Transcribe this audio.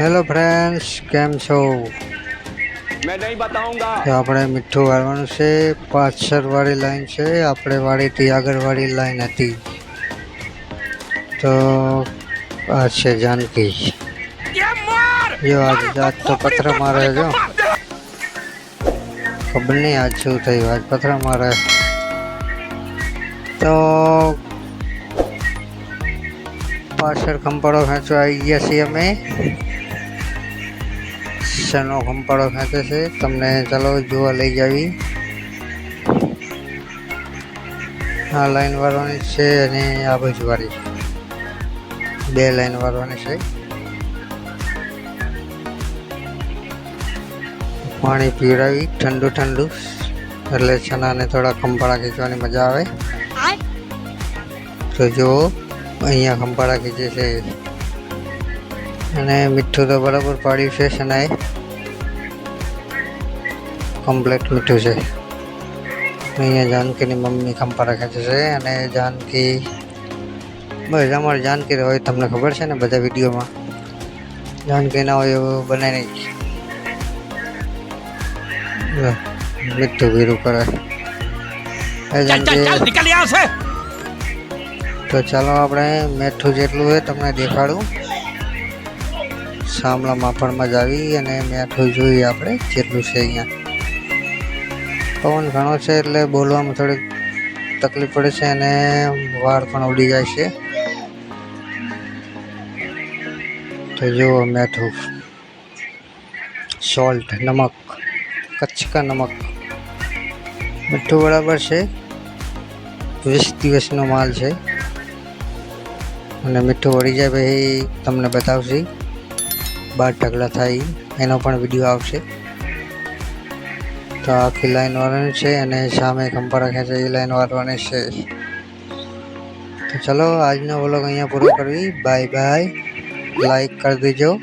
Hello friends કેમ છો? તો આપણે મીઠું વાળવાનું છે. પાછળવાળી લાઈન છે. આપણે વાળી હતી આગળ લાઈન હતી. તો આ છે જાનકી. જો આજે આજ તો પથ્થર મારે જો. ખબર નહીં આજ શું થયું. આજ પથ્થર મારે. તો પાછળ ખંપાળો ખેંચવા આવી ગયા છીએ અમે. શેનો ખંપાળો ખેંચે છે તમને ચાલો જોવા લઈ જાવી. આ લાઈન વાળવાની છે અને આ બાજુ વાળી. બે લાઈન વાળવાની છે. પાણી પીવડાવી ઠંડુ ઠંડુ. એટલે છનાને થોડા ખંપાળા ખેંચવાની મજા આવે. તો જો અહીંયા ખંભાળા કીધે છે અને મીઠું તો બરાબર પાડ્યું છે શનાએ. કમ્પ્લેટ મીઠું છે. અહીંયા જાનકીની મમ્મી ખંભાળા ખેંચે છે અને જાનકી બસ અમારે જાનકી હોય તમને ખબર છે ને બધા વિડીયોમાં. જાનકી ના હોય એવું બનાવી નહીં મીઠું ભીરું કરે જાનકી. તો ચાલો આપણે મેઠું જેટલું હોય તમને દેખાડું. સામલા માફણમાં જ આવી અને મેઠું જોઈએ આપણે જેટલું છે અહીંયા. પવન ઘણો છે એટલે બોલવામાં થોડીક તકલીફ પડે છે અને વાળ પણ ઉડી જાય છે. તો જુઓ મેઠું. સોલ્ટ, નમક કચ્છ કા નમક. મીઠું બરાબર છે. વીસ દિવસનો માલ છે. અને મીઠું વળી જાય પછી તમને બતાવશે. બાર ઢગલા થાય એનો પણ વીડિયો આવશે. તો આખી લાઈન વાળવાની છે અને સામે ખંપા રાખે છે, એ લાઈન વાળવાની છે. તો ચલો, આજનો વ્લોગ અહીંયા પૂરો કરવી બાય બાય લાઈક કરી દેજો.